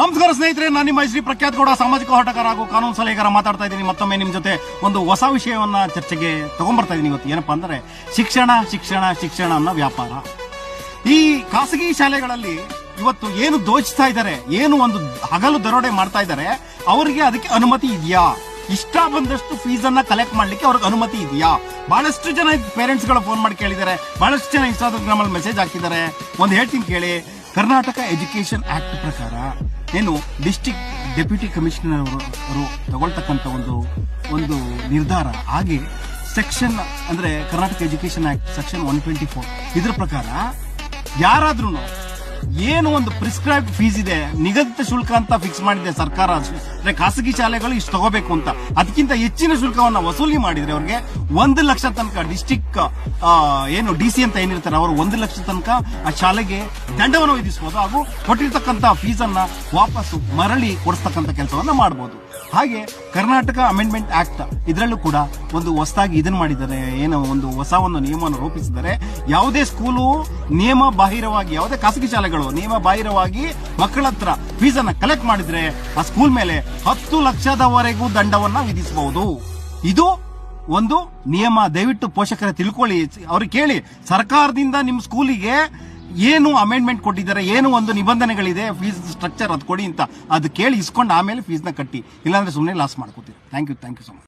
ನಮಸ್ಕಾರ ಸ್ನೇಹಿತರೆ, ನಾನು ನಿಮ್ಮ ಶ್ರೀ ಪ್ರಖ್ಯಾತ್ ಗೌಡ, ಸಾಮಾಜಿಕ ಹೋರಾಟಗಾರ ಹಾಗೂ ಕಾನೂನು ಸಲಹೆಗಾರ ಮಾತಾಡ್ತಾ ಇದ್ದೀನಿ. ಮತ್ತೊಮ್ಮೆ ನಿಮ್ಮ ಜೊತೆ ಒಂದು ಹೊಸ ವಿಷಯವನ್ನ ಚರ್ಚೆಗೆ ತಗೊಂಡ್ಬರ್ತಾ ಇದ್ದೀನಿ ಇವತ್ತು. ಏನಪ್ಪಾ ಅಂದ್ರೆ, ಶಿಕ್ಷಣ ಶಿಕ್ಷಣ ಶಿಕ್ಷಣ ಅನ್ನೋ ವ್ಯಾಪಾರ. ಈ ಖಾಸಗಿ ಶಾಲೆಗಳಲ್ಲಿ ಇವತ್ತು ಏನು ದೋಚಿಸ್ತಾ ಇದ್ದಾರೆ, ಏನು ಒಂದು ಹಗಲು ದರೋಡೆ ಮಾಡ್ತಾ ಇದ್ದಾರೆ, ಅವರಿಗೆ ಅದಕ್ಕೆ ಅನುಮತಿ ಇದೆಯಾ? ಇಷ್ಟ ಬಂದಷ್ಟು ಫೀಸ್ ಅನ್ನ ಕಲೆಕ್ಟ್ ಮಾಡ್ಲಿಕ್ಕೆ ಅವ್ರಿಗೆ ಅನುಮತಿ ಇದೆಯಾ? ಬಹಳಷ್ಟು ಜನ ಪೇರೆಂಟ್ಸ್ಗಳು ಫೋನ್ ಮಾಡಿ ಕೇಳಿದ್ದಾರೆ. ಬಹಳಷ್ಟು ಜನ ಇನ್ಸ್ಟಾಗ್ರಾಮ್ ಅಲ್ಲಿ ಮೆಸೇಜ್ ಹಾಕಿದ್ದಾರೆ. ಒಂದು ಹೇಳ್ತೀನಿ ಕೇಳಿ, ಕರ್ನಾಟಕ ಎಜುಕೇಶನ್ ಆಕ್ಟ್ ಪ್ರಕಾರ ಏನು ಡಿಸ್ಟಿಕ್ ಡೆಪ್ಯೂಟಿ ಕಮಿಷನರ್ ಅವರು ತಗೊಳ್ತಕ್ಕಂಥ ಒಂದು ಒಂದು ನಿರ್ಧಾರ. ಹಾಗೆ ಸೆಕ್ಷನ್ ಅಂದ್ರೆ Karnataka education act section one twenty four ಇದ್ರ ಪ್ರಕಾರ ಯಾರಾದ್ರೂ ಏನು ಒಂದು ಪ್ರಿಸ್ಕ್ರೈಬ್ ಫೀಸ್ ಇದೆ? ನಿಗದಿತ ಶುಲ್ಕ ಅಂತ ಫಿಕ್ಸ್ ಮಾಡಿದೆ ಸರ್ಕಾರ. ಅಂದ್ರೆ ಖಾಸಗಿ ಶಾಲೆಗಳು ಇಷ್ಟು ತಗೋಬೇಕು ಅಂತ. ಅದಕ್ಕಿಂತ ಹೆಚ್ಚಿನ ಶುಲ್ಕವನ್ನ ವಸೂಲಿ ಮಾಡಿದ್ರೆ ಅವ್ರಿಗೆ ಒಂದು ಲಕ್ಷ ತನಕ ಡಿಸ್ಟಿಕ್ ಏನು ಡಿ ಸಿ ಅಂತ ಏನಿರ್ತಾರೆ, ಅವರು ಒಂದು ಲಕ್ಷ ತನಕ ಆ ಶಾಲೆಗೆ ದಂಡವನ್ನು ವಿಧಿಸಬಹುದು ಹಾಗೂ ಕೊಟ್ಟಿರ್ತಕ್ಕಂಥ ಫೀಸ್ ಅನ್ನ ವಾಪಸ್ಸು ಮರಳಿ ಕೊಡಿಸ್ತಕ್ಕಂಥ ಕೆಲಸವನ್ನ ಮಾಡಬಹುದು ಹಾಗೆ ಕರ್ನಾಟಕ ಅಮೆಂಡ್ಮೆಂಟ್ ಆಕ್ಟ್ ಇದರಲ್ಲೂ ಕೂಡ ಒಂದು ಹೊಸದಾಗಿ ಇದನ್ನು ಮಾಡಿದ್ದಾರೆ. ಏನೋ ಒಂದು ಹೊಸ ಒಂದು ನಿಯಮವನ್ನು ರೂಪಿಸಿದರೆ ಯಾವುದೇ ಸ್ಕೂಲು ನಿಯಮ ಬಾಹಿರವಾಗಿ, ಯಾವುದೇ ಖಾಸಗಿ ಶಾಲೆಗಳು ನಿಯಮ ಬಾಹಿರವಾಗಿ ಮಕ್ಕಳ ಹತ್ರ ಫೀಸ್ ಅನ್ನ ಕಲೆಕ್ಟ್ ಮಾಡಿದ್ರೆ ಆ ಸ್ಕೂಲ್ ಮೇಲೆ ಹತ್ತು ಲಕ್ಷದವರೆಗೂ ದಂಡವನ್ನ ವಿಧಿಸಬಹುದು. ಇದು ಒಂದು ನಿಯಮ. ದಯವಿಟ್ಟು ಪೋಷಕರ ತಿಳ್ಕೊಳ್ಳಿ. ಅವ್ರಿಗೆ ಕೇಳಿ, ಸರ್ಕಾರದಿಂದ ನಿಮ್ಮ ಸ್ಕೂಲಿಗೆ ಏನು ಅಮೆಂಡ್ಮೆಂಟ್ ಕೊಟ್ಟಿದ್ದಾರೆ, ಏನು ಒಂದು ನಿಬಂಧನೆಗಳಿದೆ ಫೀಸ್ ಸ್ಟ್ರಕ್ಚರ್ ಅದು ಕೊಡಿ ಅಂತ. ಅದು ಕೇಳಿ ಇಸ್ಕೊಂಡು ಆಮೇಲೆ ಫೀಸ್ನ ಕಟ್ಟಿ. ಇಲ್ಲಾಂದ್ರೆ ಸುಮ್ಮನೆ ಲಾಸ್ ಮಾಡ್ಕೋತೀರಿ. Thank you thank you so much